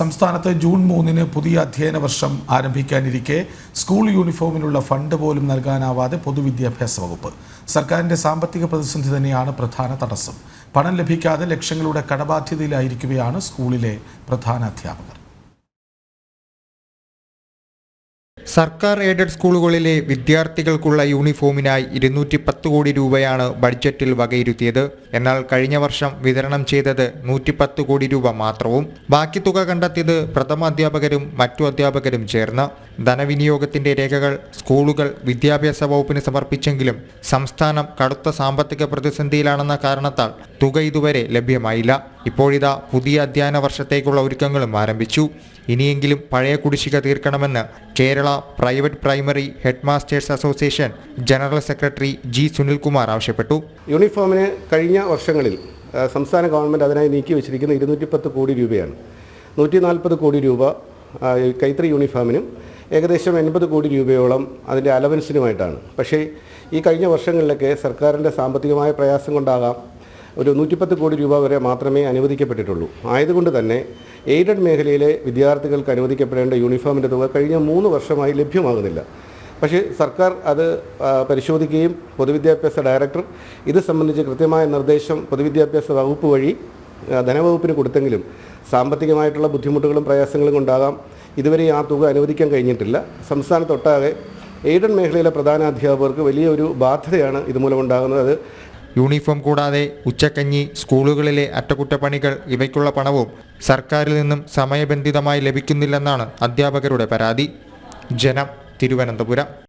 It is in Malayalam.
സംസ്ഥാനത്ത് ജൂൺ മൂന്നിന് പുതിയ അധ്യയന വർഷം ആരംഭിക്കാനിരിക്കെ സ്കൂൾ യൂണിഫോമിനുള്ള ഫണ്ട് പോലും നൽകാനാവാതെ പൊതുവിദ്യാഭ്യാസ വകുപ്പ്. സർക്കാരിന്റെ സാമ്പത്തിക പ്രതിസന്ധി തന്നെയാണ് പ്രധാന തടസ്സം. പണം ലഭിക്കാതെ ലക്ഷങ്ങളുടെ കടബാധ്യതയിലായിരിക്കുകയാണ് സ്കൂളിലെ പ്രധാന അധ്യാപകർ. സർക്കാർ എയ്ഡഡ് സ്കൂളുകളിലെ വിദ്യാർത്ഥികൾക്കുള്ള യൂണിഫോമിനായി ഇരുന്നൂറ്റി പത്ത് കോടി രൂപയാണ് ബഡ്ജറ്റിൽ വകയിരുത്തിയത്. എന്നാൽ കഴിഞ്ഞ വർഷം വിതരണം ചെയ്തത് നൂറ്റിപ്പത്ത് കോടി രൂപ മാത്രവും. ബാക്കി തുക കണ്ടെത്തിയത് പ്രഥമ അധ്യാപകരും മറ്റു അധ്യാപകരും ചേർന്ന്. ധനവിനിയോഗത്തിന്റെ രേഖകൾ സ്കൂളുകൾ വിദ്യാഭ്യാസ വകുപ്പിന് സമർപ്പിച്ചെങ്കിലും സംസ്ഥാനം കടുത്ത സാമ്പത്തിക പ്രതിസന്ധിയിലാണെന്ന കാരണത്താൽ തുക ഇതുവരെ ലഭ്യമായില്ല. ഇപ്പോഴിതാ പുതിയ അധ്യയന വർഷത്തേക്കുള്ള ഒരുക്കങ്ങളും ആരംഭിച്ചു. ഇനിയെങ്കിലും പഴയ കുടിശ്ശിക തീർക്കണമെന്ന് Kerala private primary head masters association general secretary G Sunilkumar ആവശ്യപ്പെട്ടു. യൂണിഫോമിന് കഴിഞ്ഞ വർഷങ്ങളിൽ സംസ്ഥാന ഗവൺമെന്റ് അതിനായി നീക്കി വെച്ചിരിക്കുന്ന ഇരുന്നൂറ്റി പത്ത് കോടി രൂപയാണ്. നൂറ്റി നാൽപ്പത് കോടി രൂപ കൈത്തറി യൂണിഫോമിനും ഏകദേശം എൺപത് കോടി രൂപയോളം അതിന്റെ അലവൻസിനുമായിട്ടാണ്. പക്ഷേ ഈ കഴിഞ്ഞ വർഷങ്ങളിലൊക്കെ സർക്കാരിന്റെ സാമ്പത്തികമായ പ്രയാസം കൊണ്ടാകാം ഒരു നൂറ്റിപ്പത്ത് കോടി രൂപ വരെ മാത്രമേ അനുവദിക്കപ്പെട്ടിട്ടുള്ളൂ. ആയതുകൊണ്ട് തന്നെ എയ്ഡഡ് മേഖലയിലെ വിദ്യാർത്ഥികൾക്ക് അനുവദിക്കപ്പെടേണ്ട യൂണിഫോമിന്റെ തുക കഴിഞ്ഞ മൂന്ന് വർഷമായി ലഭ്യമാകുന്നില്ല. പക്ഷേ സർക്കാർ അത് പരിശോധിക്കുകയും പൊതുവിദ്യാഭ്യാസ ഡയറക്ടർ ഇത് സംബന്ധിച്ച് കൃത്യമായ നിർദ്ദേശം പൊതുവിദ്യാഭ്യാസ വകുപ്പ് വഴി ധനവകുപ്പിന് കൊടുത്തെങ്കിലും സാമ്പത്തികമായിട്ടുള്ള ബുദ്ധിമുട്ടുകളും പ്രയാസങ്ങളും കൊണ്ടാകാം. ഇതുവരെ ആ തുക അനുവദിക്കാൻ കഴിഞ്ഞിട്ടില്ല. സംസ്ഥാനത്തൊട്ടാകെ എയ്ഡൻ മേഖലയിലെ പ്രധാന അധ്യാപകർക്ക് വലിയൊരു ബാധ്യതയാണ് ഇതുമൂലമുണ്ടാകുന്നത്. അത് യൂണിഫോം കൂടാതെ ഉച്ചക്കഞ്ഞി സ്കൂളുകളിലെ അറ്റകുറ്റപ്പണികൾ ഇവയ്ക്കുള്ള പണവും സർക്കാരിൽ നിന്നും സമയബന്ധിതമായി ലഭിക്കുന്നില്ലെന്നാണ് അധ്യാപകരുടെ പരാതി. ജനം തിരുവനന്തപുരം.